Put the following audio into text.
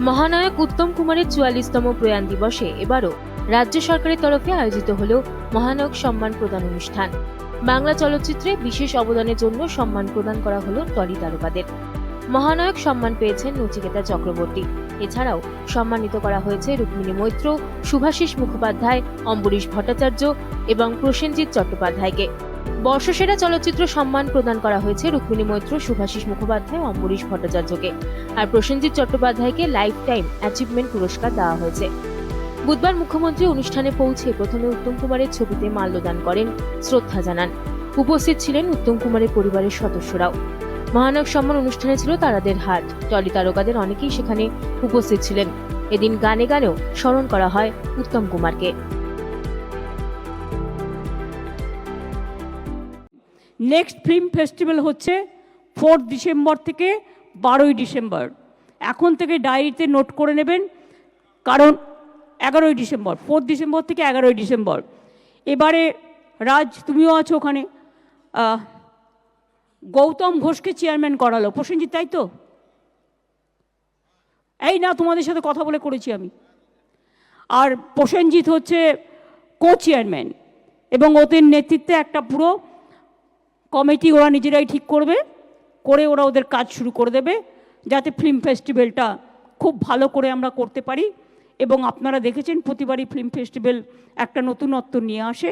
মহানায়ক উত্তম কুমারের চুয়াল্লিশতম প্রয়াণ দিবসে এবারও রাজ্য সরকারের তরফে আয়োজিত হল মহানায়ক সম্মান প্রদান অনুষ্ঠান। বাংলা চলচ্চিত্রে বিশেষ অবদানের জন্য সম্মান প্রদান করা হল টলি তারকাদের। মহানায়ক সম্মান পেয়েছেন নচিকেতা চক্রবর্তী। এছাড়াও সম্মানিত করা হয়েছে রুক্মিণী মৈত্র, শুভাশিস মুখোপাধ্যায়, অম্বরীশ ভট্টাচার্য এবং প্রসেনজিৎ চট্টোপাধ্যায়কে। বর্ষসেরা চলচ্চিত্র সম্মান প্রদান করা হয়েছে রুক্মিণী মৈত্র, শুভাশিস মুখোপাধ্যায় অম্বরীশ ভট্টাচার্যকে। আর প্রসেনজিৎ চট্টোপাধ্যায়কে লাইফ টাইম অ্যাচিভমেন্ট পুরস্কার দেওয়া হয়েছে। বুধবার মুখ্যমন্ত্রী অনুষ্ঠানে পৌঁছে প্রথমে উত্তম কুমারের ছবিতে মাল্যদান করেন, শ্রদ্ধা জানান। উপস্থিত ছিলেন উত্তম কুমারের পরিবারের সদস্যরাও। মহানায়ক সম্মান অনুষ্ঠানে ছিল তারাদের হাট টলি তারকাদের অনেকেই সেখানে উপস্থিত ছিলেন। এদিন গানে গানেও স্মরণ করা হয় উত্তম কুমারকে। নেক্সট ফিল্ম ফেস্টিভ্যাল হচ্ছে ফোর্থ ডিসেম্বর থেকে বারোই ডিসেম্বর এখন থেকে ডায়েরিতে নোট করে নেবেন, কারণ এগারোই ডিসেম্বর ফোর্থ ডিসেম্বর থেকে এগারোই ডিসেম্বর এবারে রাজ, তুমিও আছো ওখানে। গৌতম ঘোষকে চেয়ারম্যান করালো। প্রসেনজিৎ, তাই তো? এই না, তোমাদের সাথে কথা বলে করেছি আমি। আর প্রসেনজিৎ হচ্ছে কো চেয়ারম্যান এবং ওদের নেতৃত্বে একটা পুরো কমিটি ওরা নিজেরাই ঠিক করবে, করে ওরা ওদের কাজ শুরু করে দেবে, যাতে ফিল্ম ফেস্টিভ্যালটা খুব ভালো করে আমরা করতে পারি। এবং আপনারা দেখেছেন প্রতিবারই ফিল্ম ফেস্টিভ্যাল একটা নতুনত্ব নিয়ে আসে।